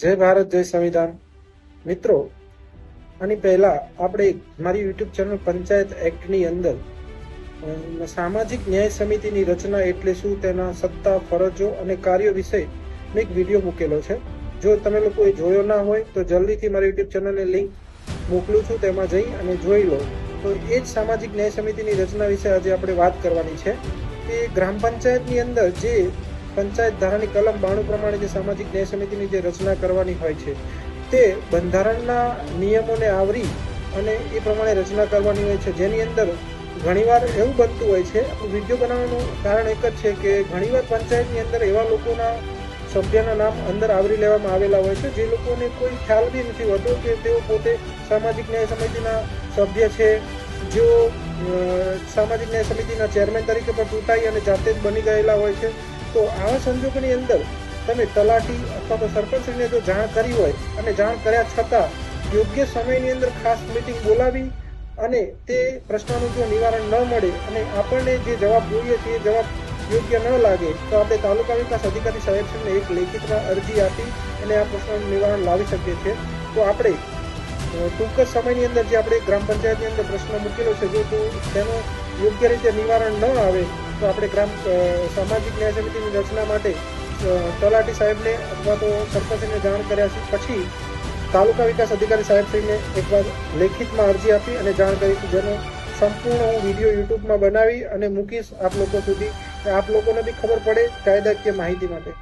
જય ભારત, જય સંવિધાન. મિત્રો, આની પહેલા આપણે મારી યુટ્યુબ ચેનલ પંચાયત એક્ટની અંદર સામાજિક ન્યાય સમિતિની રચના એટલે શું, તેના સત્તા, ફરજો અને કાર્યો વિશે એક વીડિયો મૂકેલો છે. જો તમે લોકોએ જોયો ના હોય, તો જલ્દીથી મારી યુટ્યુબ ચેનલને લિંક મોકલું છું, તેમાં જઈ અને જોઈ લો. તો એ જ સામાજિક ન્યાય સમિતિની રચના વિશે આજે આપણે વાત કરવાની છે. કે ગ્રામ પંચાયતની અંદર જે પંચાયત ધારાની કલમ બાણું પ્રમાણે જે સામાજિક ન્યાય સમિતિની જે રચના કરવાની હોય છે, તે બંધારણના નિયમોને આવરી અને એ પ્રમાણે રચના કરવાની હોય છે. જેની અંદર ઘણીવાર એવું બનતું હોય છે વીડિયો બનાવવાનું કારણ એક જ છે કે ઘણીવાર પંચાયતની અંદર એવા લોકોના સભ્યના નામ અંદર આવરી લેવામાં આવેલા હોય છે, જે લોકોને કોઈ ખ્યાલ બી નથી હોતો કે તેઓ પોતે સામાજિક ન્યાય સમિતિના સભ્ય છે, જેઓ સામાજિક ન્યાય સમિતિના ચેરમેન તરીકે પણ ચૂંટાઈ અને જાતે જ બની ગયેલા હોય છે. તો આવા સંજોગોની અંદર તમે તલાટી અથવા તો સરપંચને જો જાણ કરી હોય અને જાણ કર્યા છતાં યોગ્ય સમયની અંદર ખાસ મિટિંગ બોલાવી અને તે પ્રશ્નનું જો નિવારણ ન મળે અને આપણને જે જવાબ જોઈએ છે, એ જવાબ યોગ્ય ન લાગે, તો આપણે તાલુકા વિકાસ અધિકારી સાહેબશ્રીને એક લેખિતમાં અરજી આપી અને આ પ્રશ્નનું નિવારણ લાવી શકીએ છીએ. તો આપણે ટૂંક જ સમયની અંદર જે આપણે ગ્રામ પંચાયતની અંદર પ્રશ્ન મૂકેલો છે, જો તેનું યોગ્ય રીતે નિવારણ ન આવે તો આપણે ગ્રામ સામાજિક ન્યાય સમિતિની રચના માટે તલાટી સાહેબને અથવા તો સરપંચને જાણ કર્યા છે. પછી તાલુકા વિકાસ અધિકારી સાહેબશ્રીને એકવાર લેખિતમાં અરજી આપી અને જાણ કરી કરીશું જેનો સંપૂર્ણ હું વીડિયો યુટ્યુબમાં બનાવી અને મૂકીશ આપ લોકો સુધી. આપ લોકોને બી ખબર પડે કાયદાકીય માહિતી માટે.